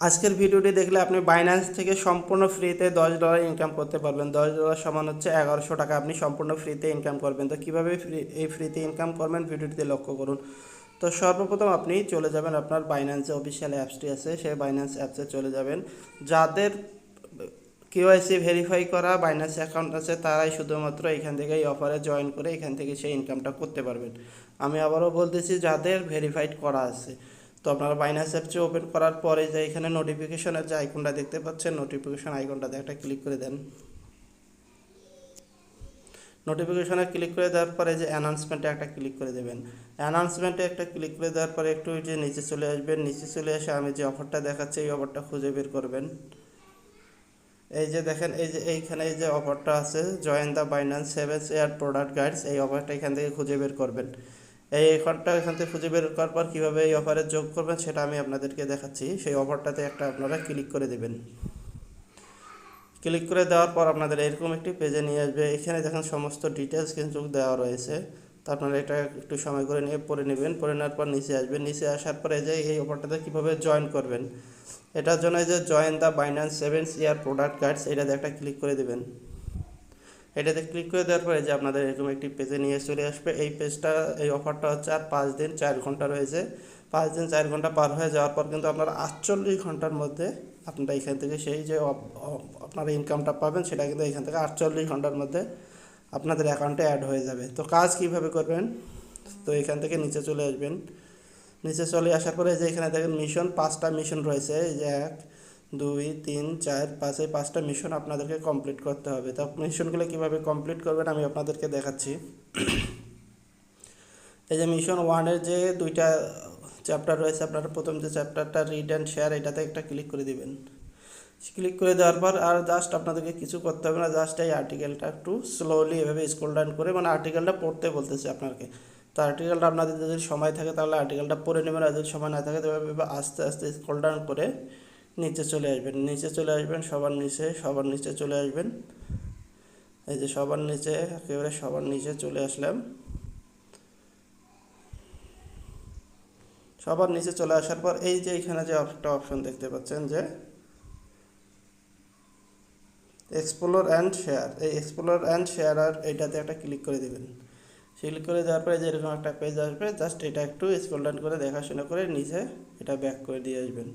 আজকের ভিডিওটি দেখলে আপনি বাইন্যান্স থেকে সম্পূর্ণ ফ্রিতে দশ ডলার ইনকাম করতে পারবেন। দশ ডলার সমান হচ্ছে এগারোশো টাকা। আপনি সম্পূর্ণ ফ্রিতে ইনকাম করবেন। তো কীভাবে ফ্রি এই ফ্রিতে ইনকাম করবেন ভিডিওটিতে লক্ষ্য করুন। তো সর্বপ্রথম আপনি চলে যাবেন আপনার বাইন্যান্সে অফিসিয়াল অ্যাপসটি আছে। সেই বাইন্যান্স অ্যাপসে চলে যাবেন। যাদের কেওয়াইসি ভেরিফাই করা বাইন্যান্স অ্যাকাউন্ট আছে, তারাই শুধুমাত্র এখান থেকে এই অফারে জয়েন করে এখান থেকে সেই ইনকামটা করতে পারবেন। আমি আবারও বলতেছি, যাদের ভেরিফাইড করা আছে। তো আপনারা বাইন্যান্স অ্যাপসটি ওপেন করার পরে যে এখানে নোটিফিকেশনের যে আইকনটা দেখতে পাচ্ছেন নোটিফিকেশন আইকনটাতে একটা ক্লিক করে দেন। নোটিফিকেশনে ক্লিক করে দেওয়ার পরে যে অ্যানাউন্সমেন্টে একটা ক্লিক করে দেবেন। অ্যানাউন্সমেন্টে একটা ক্লিক করে দেওয়ার পরে একটু যে নিচে চলে আসবেন, নিচে চলে এসে আমি যে অফারটা দেখাচ্ছি, এই অফারটা খুঁজে বের করবেন। এই যে দেখেন, এই যে এইখানে এই যে অফারটা আছে join the Binance seventh year product guides এই অফারটা এখান থেকে খুঁজে বের করবেন। এই অফারটা এখান থেকে খুঁজে বের করার পর কীভাবে এই অফারে যোগ করবেন সেটা আমি আপনাদেরকে দেখাচ্ছি। সেই অফারটাতে একটা আপনারা ক্লিক করে দেবেন। ক্লিক করে দেওয়ার পর আপনাদের এরকম একটি পেজে নিয়ে আসবে। এখানে দেখেন সমস্ত ডিটেলস কিন্তু দেওয়া রয়েছে। তো আপনারা এটা একটু সময় করে নিয়ে পড়ে নেবেন। পড়ে নেওয়ার পর নিচে আসবেন। নিচে আসার পরে যে এই অফারটাতে কীভাবে জয়েন করবেন। এটার জন্য যে join the Binance seventh year product guides এটাতে একটা ক্লিক করে দেবেন। এটাতে ক্লিক করে দেওয়ার পরে যে আপনাদের এরকম একটি পেজে নিয়ে চলে আসবে। এই পেজটা এই অফারটা হচ্ছে আর পাঁচ দিন চার ঘণ্টা রয়েছে। পাঁচ দিন চার ঘণ্টা পার হয়ে যাওয়ার পর কিন্তু আপনারা আটচল্লিশ ঘণ্টার মধ্যে আপনারা এখান থেকে সেই যে আপনারা ইনকামটা পাবেন, সেটা কিন্তু এখান থেকে আটচল্লিশ ঘণ্টার মধ্যে আপনাদের অ্যাকাউন্টে অ্যাড হয়ে যাবে। তো কাজ কীভাবে করবেন? তো এখান থেকে নিচে চলে আসবেন। নিচে চলে আসার পরে যে এখানে দেখেন মিশন পাঁচটা মিশন রয়েছে। এই যে এক দুই, তিন, চার, পাঁচ এই পাঁচটা মিশন আপনাদেরকে কমপ্লিট করতে হবে। তো মিশনগুলো কীভাবে কমপ্লিট করবেন আমি আপনাদেরকে দেখাচ্ছি। এই যে মিশন ওয়ানের যে দুইটা চ্যাপ্টার রয়েছে, আপনারা প্রথম যে চ্যাপ্টারটা রিড অ্যান্ড শেয়ার এটাতে একটা ক্লিক করে দিবেন। ক্লিক করে দেওয়ার পর আর জাস্ট আপনাদেরকে কিছু করতে হবে না জাস্ট এই আর্টিকেলটা একটু স্লোলি এভাবে স্ক্রল ডাউন করে মানে আর্টিকেলটা পড়তে বলতেছে আপনাকে। তো আর্টিকেলটা আপনাদের যদি সময় থাকে, তাহলে আর্টিকেলটা পড়ে নেবেন, আর যদি সময় না থাকে তবে আস্তে আস্তে স্ক্রল ডাউন করে নিচে চলে আসবেন, নিচে চলে আসবেন, সবার নিচে সবার নিচে চলে আসবেন। এই যে সবার নিচে, একেবারে সবার নিচে চলে আসলাম। সবার নিচে চলে আসার পর এই যে এখানে যে একটা অপশন দেখতে পাচ্ছেন যে এক্সপ্লোর অ্যান্ড শেয়ার এই এক্সপ্লোর অ্যান্ড শেয়ার আর এইটাতে একটা ক্লিক করে দেবেন। ক্লিক করে দেওয়ার পরে যে এরকম একটা পেজ আসবে জাস্ট এটা একটু স্ক্রল ডাউন করে দেখাশোনা করে নিচে এটা ব্যাক করে দিয়ে আসবেন।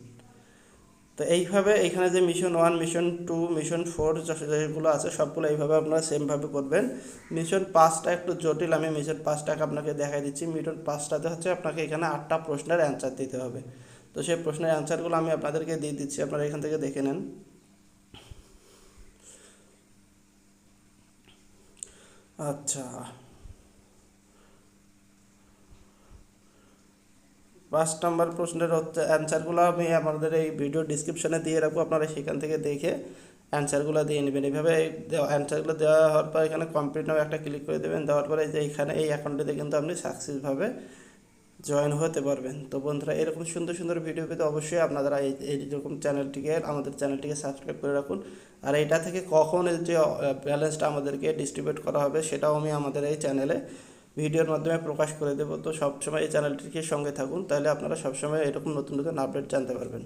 তো এইভাবে এখানে যে mission one mission two mission four যেগুলো আছে, সবগুলো এইভাবে আপনারা সেমভাবে করবেন। মিশন পাঁচটা একটু জটিল, আমি মিশন পাঁচটাকে আপনাকে দেখাই দিচ্ছি। মিশন পাঁচটাতে হচ্ছে আপনাকে এখানে আটটা প্রশ্নের অ্যান্সার দিতে হবে। তো সেই প্রশ্নের অ্যান্সারগুলো আমি আপনাদেরকে দিয়ে দিচ্ছি, আপনারা এখান থেকে দেখে নেন। আচ্ছা। পাঁচ নাম্বার প্রশ্নের হচ্ছে অ্যান্সারগুলো আমি আমাদের এই ভিডিও ডিসক্রিপশনে দিয়ে রাখব, আপনারা সেখান থেকে দেখে অ্যান্সারগুলো দিয়ে নেবেন। এইভাবে অ্যান্সারগুলো দেওয়া হওয়ার পর এখানে কমপ্লিট নামে একটা ক্লিক করে দেবেন, দেওয়ার পরে যে এখানে এই অ্যাকাউন্টটিতে কিন্তু আপনি সাকসেসভাবে জয়েন হতে পারবেন। তো বন্ধুরা, এরকম সুন্দর সুন্দর ভিডিও পেতে অবশ্যই আপনারা এই এইরকম চ্যানেলটিকে আমাদের চ্যানেলটিকে সাবস্ক্রাইব করে রাখুন। আর এইটা থেকে কখন যে ব্যালেন্সটা আমাদেরকে ডিস্ট্রিবিউট করা হবে, সেটাও আমি আমাদের এই চ্যানেলে ভিডিওর মাধ্যমে প্রকাশ করে দেবো। তো সবসময় এই চ্যানেলটিকে সঙ্গে থাকুন, তাহলে আপনারা সবসময় এরকম নতুন নতুন আপডেট জানতে পারবেন।